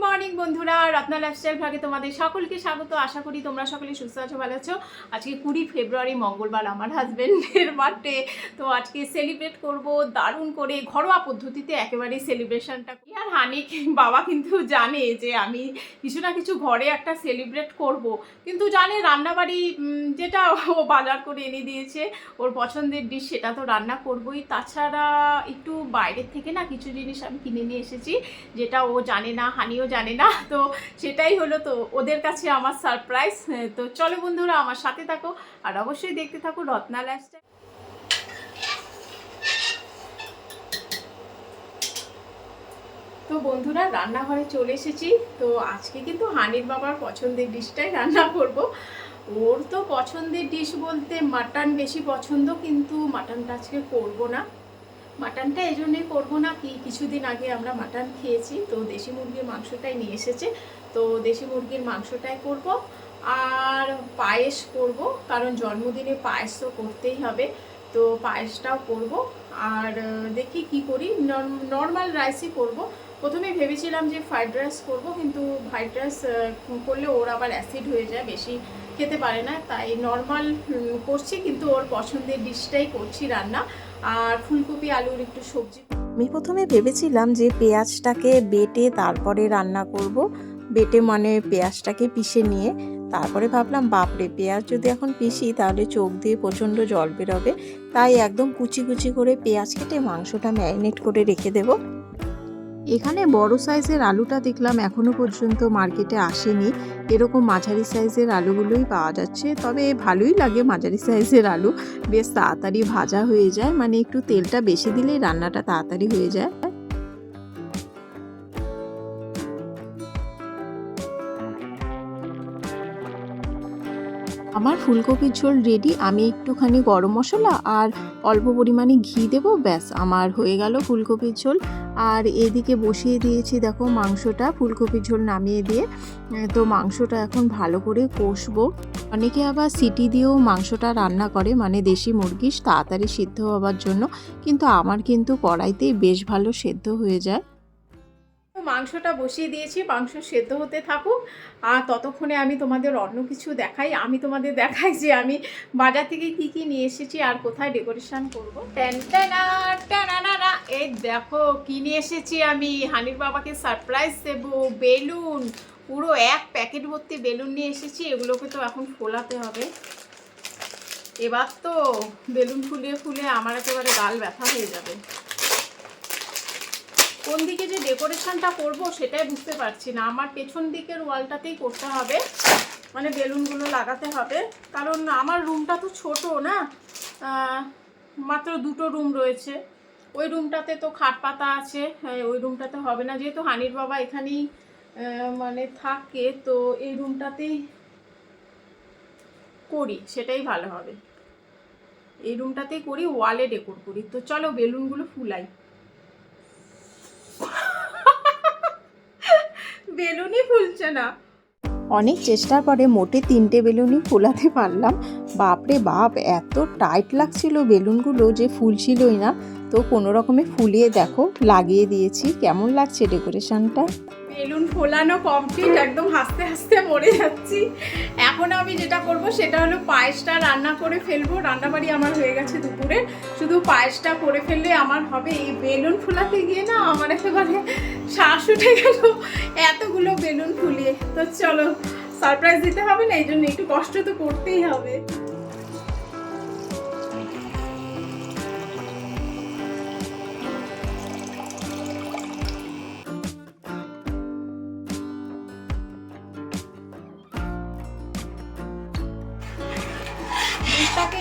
my morning বন্ধুরা Ratna lifestyle ভাগে তোমাদের সকলকে স্বাগত। আশা করি তোমরা সকলে সুস্থ আছো, ভালো আছো। আজকে কুড়ি ফেব্রুয়ারি, মঙ্গলবার আমার হাজব্যান্ডের বার্থডে তো আজকে সেলিব্রেট করব দারুণ করে ঘরোয়া পদ্ধতিতে একেবারে সেলিব্রেশনটা করি আর হানি বাবা কিন্তু জানে যে আমি কিছু না কিছু ঘরে একটা সেলিব্রেট করব। কিন্তু জানে রান্নাবাড়ি যেটা ও বাজার করে এনে দিয়েছে, ওর পছন্দের ডিশ সেটা তো রান্না করবই। তাছাড়া একটু বাইরের থেকে না কিছু জিনিস আমি কিনে নিয়ে এসেছি, যেটা ও জানে না, হানিও জানে না, তো সেটাই হলো তো ওদের কাছে আমার সারপ্রাইজ তো চলো বন্ধুরা, আমার সাথে থাকো আর অবশ্যই দেখতে থাকো রত্না লাইফস্টাইল তো বন্ধুরা, রান্নাঘরে চলে এসেছি। তো আজকে কিন্তু হানির বাবার পছন্দের ডিশটাই রান্না করব। ওর তো পছন্দের ডিশ বলতে মাটন বেশি পছন্দ, কিন্তু মাটনটা আজকে করব না। মাটনটা এই জন্যই করব না কি, কিছুদিন আগে আমরা মাটন খেয়েছি, তো দেশি মুরগির মাংসটাই নিয়ে এসেছে। তো দেশি মুরগির মাংসটাই করব, আর পায়েস করব, কারণ জন্মদিনে পায়েস তো করতেই হবে। তো পায়েসটাও করব, আর দেখি কি করি। নর্মাল রাইসই করব। প্রথমে ভেবেছিলাম যে ফ্রাইড রাইস করব, কিন্তু ফ্রাইড রাইস করলে ওর আবার অ্যাসিড হয়ে যায়, বেশি খেতে পারে না। তাই নর্মাল করছি, কিন্তু ওর পছন্দের ডিশটাই করছি রান্না। আর ফুলকপি, আলুর একটু সবজি। আমি প্রথমে ভেবেছিলাম যে পেঁয়াজটাকে বেটে তারপরে রান্না করব। বেটে মানে পেঁয়াজটাকে পিষে নিয়ে। তারপরে ভাবলাম, বাপরে, পেঁয়াজ যদি এখন পিষি, তাহলে চোখ দিয়ে প্রচণ্ড জল বেরোবে। তাই একদম কুচি কুচি করে পেঁয়াজ কেটে মাংসটা ম্যারিনেট করে রেখে দেব। এখানে বড় সাইজের আলুটা দেখলাম এখনও পর্যন্ত মার্কেটে আসেনি। এরকম মাঝারি সাইজের আলুগুলোই পাওয়া যাচ্ছে। তবে ভালোই লাগে মাঝারি সাইজের আলু। বেশ তাড়াতাড়ি ভাজা হয়ে যায়। মানে একটু তেলটা বেশি দিলেই রান্নাটা তাড়াতাড়ি হয়ে যায়। আমার ফুলকপির ঝোল রেডি আমি একটুখানি গরম মশলা আর অল্প পরিমাণে ঘি দেবো, ব্যাস, আমার হয়ে গেল ফুলকপির ঝোল। আর এদিকে বসিয়ে দিয়েছি, দেখো, মাংসটা, ফুলকপির ঝোল নামিয়ে দিয়ে। তো মাংসটা এখন ভালো করে কষবো। অনেকে আবার সিটি দিয়েও মাংসটা রান্না করে মানে দেশি মুরগি তাড়াতাড়ি সিদ্ধ হওয়ার জন্য। কিন্তু আমার কিন্তু কড়াইতেই বেশ ভালো সেদ্ধ হয়ে যায়। মাংসটা বসিয়ে দিয়েছি, মাংস সেদ্ধ হতে থাকুক। আর ততক্ষণে আমি তোমাদের অন্য কিছু দেখাই। আমি তোমাদের দেখাই যে আমি বাজার থেকে কি কি নিয়ে এসেছি আর কোথায় ডেকোরেশন করব। এই দেখো কি নিয়ে এসেছি আমি। হানির বাবাকে সারপ্রাইজ দেবো, বেলুন, পুরো এক প্যাকেট ভর্তি বেলুন নিয়ে এসেছি। এগুলোকে তো এখন ফোলাতে হবে। এবার তো বেলুন ফুলিয়ে ফুলে আমার একেবারে গাল ব্যথা হয়ে যাবে। কোন দিকে যে ডেকোরেশনটা করব সেটাই বুঝতে পারছি না। আমার পেছন দিকের ওয়ালটাতেই করতে হবে। মানে বেলুনগুলো লাগাতে হবে। কারণ আমার রুমটা তো ছোট না। মাত্র দুটো রুম রয়েছে। ওই রুমটাতে তো খাট পাতা আছে। হ্যাঁ, ওই রুমটাতে হবে না। যেহেতু হানির বাবা এখানেই মানে থাকে তো এই রুমটাতেই করি। সেটাই ভালো হবে। এই রুমটাতেই করি ওয়ালে ডেকোর করি। তো চলো বেলুনগুলো ফুলাই। বেলুনই ফুলছে না। অনেক চেষ্টার পরে মোটে তিনটে বেলুনই ফোলাতে পারলাম। বাপরে বাপ, এত টাইট লাগছিল বেলুনগুলো যে ফুলছিলই না। তো কোনো রকমে ফুলিয়ে দেখো, লাগিয়ে দিয়েছি। কেমন লাগছে ডেকোরেশনটা? বেলুন ফোলানো কমপ্লিট একদম হাসতে হাসতে মরে যাচ্ছি। এখন আমি যেটা করব সেটা হলো পায়েসটা রান্না করে ফেলব। রান্নাবাড়ি আমার হয়ে গেছে দুপুরে। শুধু পায়েসটা করে ফেললে আমার হবে। এই বেলুন ফোলাতে গিয়ে না আমার একেবারে শ্বাস উঠে গেল। এতগুলো বেলুন ফুলিয়ে। তো চলো সারপ্রাইজ দিতে হবে না, এই জন্য একটু কষ্ট তো করতেই হবে।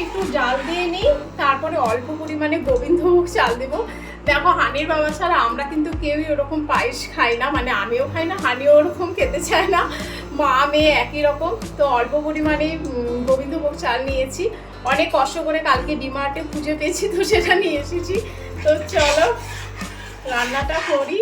একটু জাল দিয়ে নিই, তারপরে অল্প পরিমাণে গোবিন্দভোগ চাল দেব। দেখো, হানির বাবা ছাড়া আমরা কিন্তু কেউই ওরকম পায়েস খাই না মানে আমিও খাই না, হানিও ওরকম খেতে চায় না। মা, মেয়ে একই রকম। তো অল্প পরিমাণে গোবিন্দভোগ চাল নিয়েছি। অনেক কষ্ট করে কালকে ডিমার্টে খুঁজে পেয়েছি, তো সেটা নিয়ে এসেছি। তো চলো, রান্নাটা করি।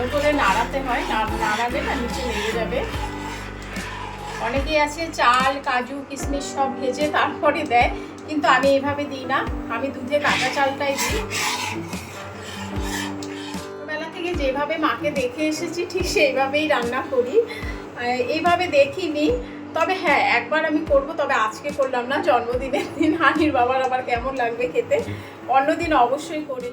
ভালো করে নাড়াতে হয় নাড়ালে না, নিচে লেগে যাবে। অনেকেই আছে চাল, কাজু, কিশমিশ সব ভেজে তারপরে দেয়, কিন্তু আমি এভাবে দিই না। আমি দুধে কাঁচা চালটাই দিই। ছোটবেলা থেকে যেভাবে মাকে দেখে এসেছি, ঠিক সেইভাবেই রান্না করি। এইভাবে দেখিনি। তবে হ্যাঁ একবার আমি করব, তবে আজকে করলাম না। জন্মদিনের দিন হানির বাবার আবার কেমন লাগবে খেতে, অন্যদিন অবশ্যই করে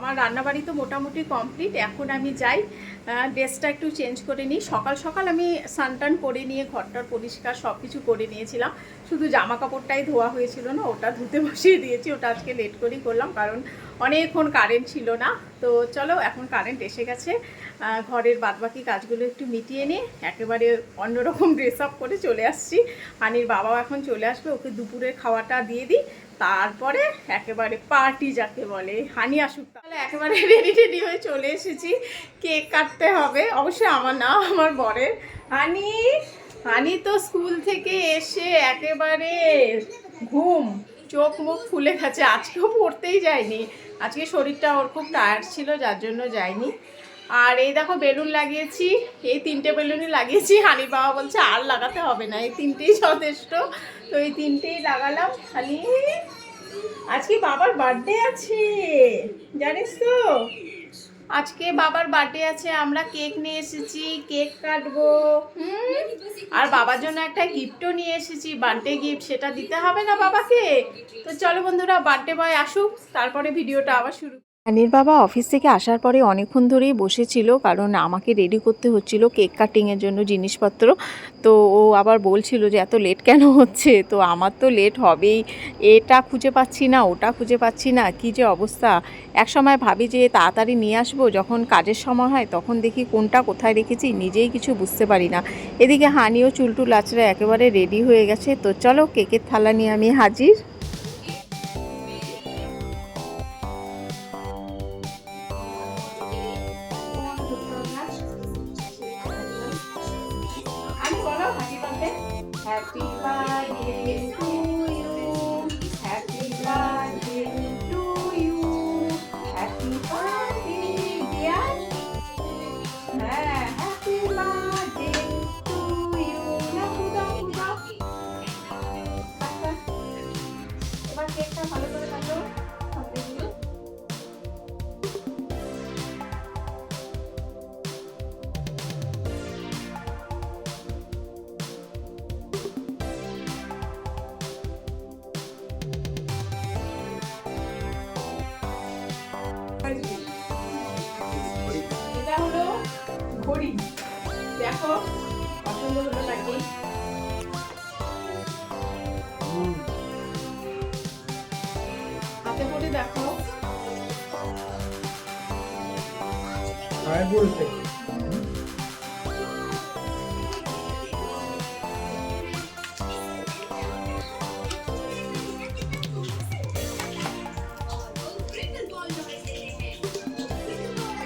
আমার রান্নাবাড়ি তো মোটামুটি কমপ্লিট, এখন আমি যাই। ড্রেসটা একটু চেঞ্জ করে নিই। সকাল সকাল আমি সানটান করে নিয়ে ঘরটার পরিষ্কার সব কিছু করে নিয়েছিলাম। শুধু জামা কাপড়টাই ধোয়া হয়েছিল না, ওটা ধুতে বসিয়ে দিয়েছি। ওটা আজকে লেট করেই করলাম, কারণ অনেকক্ষণ কারেন্ট ছিল না। তো চলো, এখন কারেন্ট এসে গেছে। ঘরের বাদবাকি কাজগুলো একটু মিটিয়ে নিয়ে একেবারে অন্যরকম ড্রেস আপ করে চলে আসছি। হানির বাবাও এখন চলে আসবে, ওকে দুপুরের খাওয়াটা দিয়ে দিই। তারপরে একেবারে পার্টি যাকে বলে, হানি আসুক তাহলে একেবারে রেডি রেডি হয়ে চলে এসেছি। কেক কাটতে হবে। অবশ্যই আমার না, আমার বরের। হানি হানি তো স্কুল থেকে এসে একেবারে ঘুম, চোখ মুখ ফুলে গেছে। আজকেও পড়তেই যায়নি। আজকে শরীরটা ওর খুব টায়ার্ড ছিল, যার জন্য যায়নি। আর এই দেখো বেলুন লাগিয়েছি, এই তিনটে বেলুনই লাগিয়েছি। হানি বাবা বলছে, আর লাগাতে হবে না, এই তিনটেই যথেষ্ট। তো এই তিনটেই লাগালাম খালি আজকে বাবার বার্থডে আছে, জানিস তো? আজকে বাবার বার্থডে আছে, আমরা কেক নিয়ে এসেছি, কেক কাটবো। আর বাবার জন্য একটা গিফটও নিয়ে এসেছি, বার্থডে গিফট, সেটা দিতে হবে না বাবাকে। তো চলো বন্ধুরা, বার্থডে বয় আসুক, তারপরে ভিডিওটা আবার শুরু হানির বাবা অফিস থেকে আসার পরে অনেকক্ষণ ধরেই বসেছিল, কারণ আমাকে রেডি করতে হচ্ছিল কেক কাটিংয়ের জন্য জিনিসপত্র। তো ও আবার বলছিল যে, এত লেট কেন হচ্ছে? তো আমার তো লেট হবেই। এটা খুঁজে পাচ্ছি না, ওটা খুঁজে পাচ্ছি না, কি যে অবস্থা? এক সময় ভাবি যে, তাড়াতাড়ি নিয়ে আসব, যখন কাজের সময় হয়, তখন দেখি কোনটা কোথায় রেখেছি, নিজেই কিছু বুঝতে পারি না। এদিকে হানিও চুলটু লাচড়া একেবারে রেডি হয়ে গেছে। তো চলো কেকের থালা নিয়ে আমি হাজির। Birthday to you happy birthday to you happy birthday dear হ্যাঁ হ্যাপি বার্থডে টু ইউ না, পূজা পূজা। আচ্ছা এবার কেকটা ভালো করে কাটো করি? দেখো পছন্দ হলো নাকি? হাতে করে দেখো। হ্যাঁ,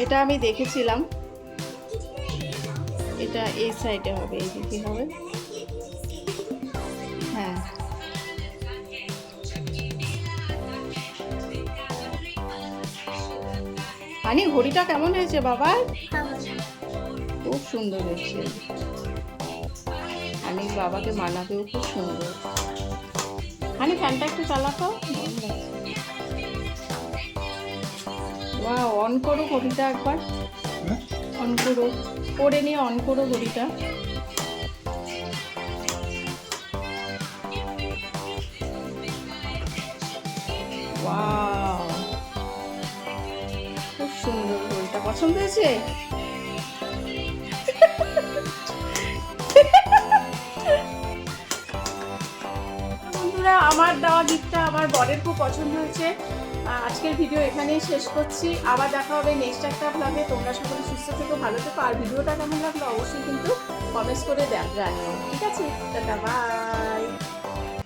এটা আমি দেখেছিলাম। এটা এই সাইডে হবে এই দিকে হবে? হ্যাঁ। হানি ঘড়িটা কেমন হয়েছে বাবা? খুব সুন্দর হয়েছে। হানির বাবাকে মানাতেও খুব সুন্দর। হানি ফ্যানটা একটু চালাতো? ওয়া অন করো ঘড়িটা একবার। অন করো। করে নিয়ে অন করো ঘড়িটা খুব সুন্দর ঘড়িটা পছন্দ হয়েছে? আমার দেওয়া গিফটটা আমার বরের খুব পছন্দ হয়েছে। আজকের ভিডিও এখানেই শেষ করছি। আবার দেখা হবে নেক্সট একটা ব্লগে তোমরা সকলে সুস্থ থেকো, ভালো থেকো। আর ভিডিওটা কেমন লাগল অবশ্যই কিন্তু কমেন্টস করে দেখ জানিও। ঠিক আছে? Tata bye